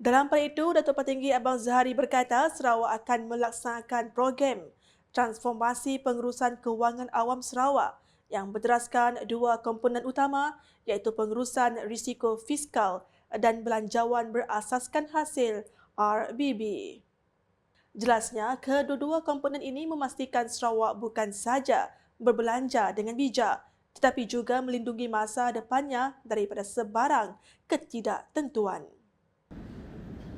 Dalam pada itu, Datuk Petinggi Abang Zahari berkata Sarawak akan melaksanakan program transformasi pengurusan kewangan awam Sarawak yang berteraskan dua komponen utama iaitu pengurusan risiko fiskal dan belanjawan berasaskan hasil RBB. Jelasnya, kedua-dua komponen ini memastikan Sarawak bukan sahaja berbelanja dengan bijak tetapi juga melindungi masa depannya daripada sebarang ketidaktentuan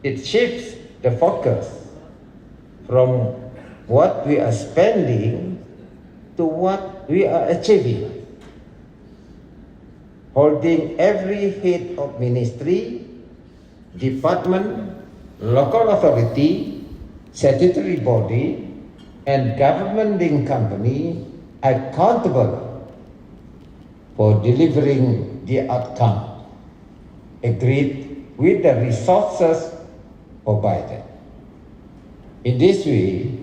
it shifts the focus from what we are spending to what we are achieving. Holding every head of ministry, department, local authority, statutory body, and governmenting company accountable for delivering the outcome agreed with the resources provided. In this way,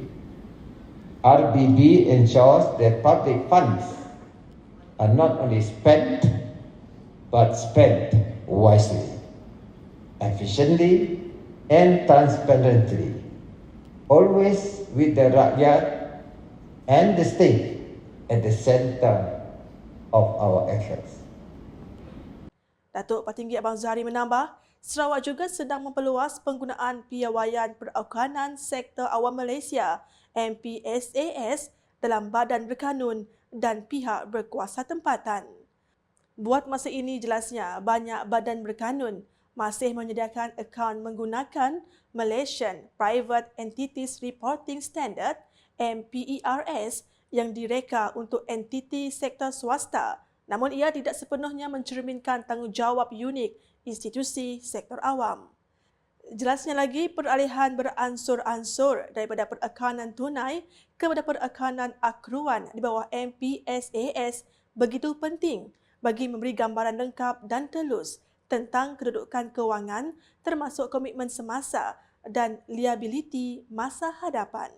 RBB ensures that public funds are not only spent but spent wisely, efficiently, and transparently, always with the rakyat and the state at the center of our efforts. Datuk Patinggi Abang Zahari menambah, Sarawak juga sedang memperluas penggunaan piawaian peraukanan sektor awam Malaysia MPSAS dalam badan berkanun dan pihak berkuasa tempatan. Buat masa ini jelasnya banyak badan berkanun masih menyediakan akaun menggunakan Malaysian Private Entities Reporting Standard MPERS yang direka untuk entiti sektor swasta namun ia tidak sepenuhnya mencerminkan tanggungjawab unik institusi sektor awam. Jelasnya lagi, peralihan beransur-ansur daripada perakanan tunai kepada perakanan akruan di bawah MPSAS begitu penting bagi memberi gambaran lengkap dan telus tentang kedudukan kewangan termasuk komitmen semasa dan liabiliti masa hadapan.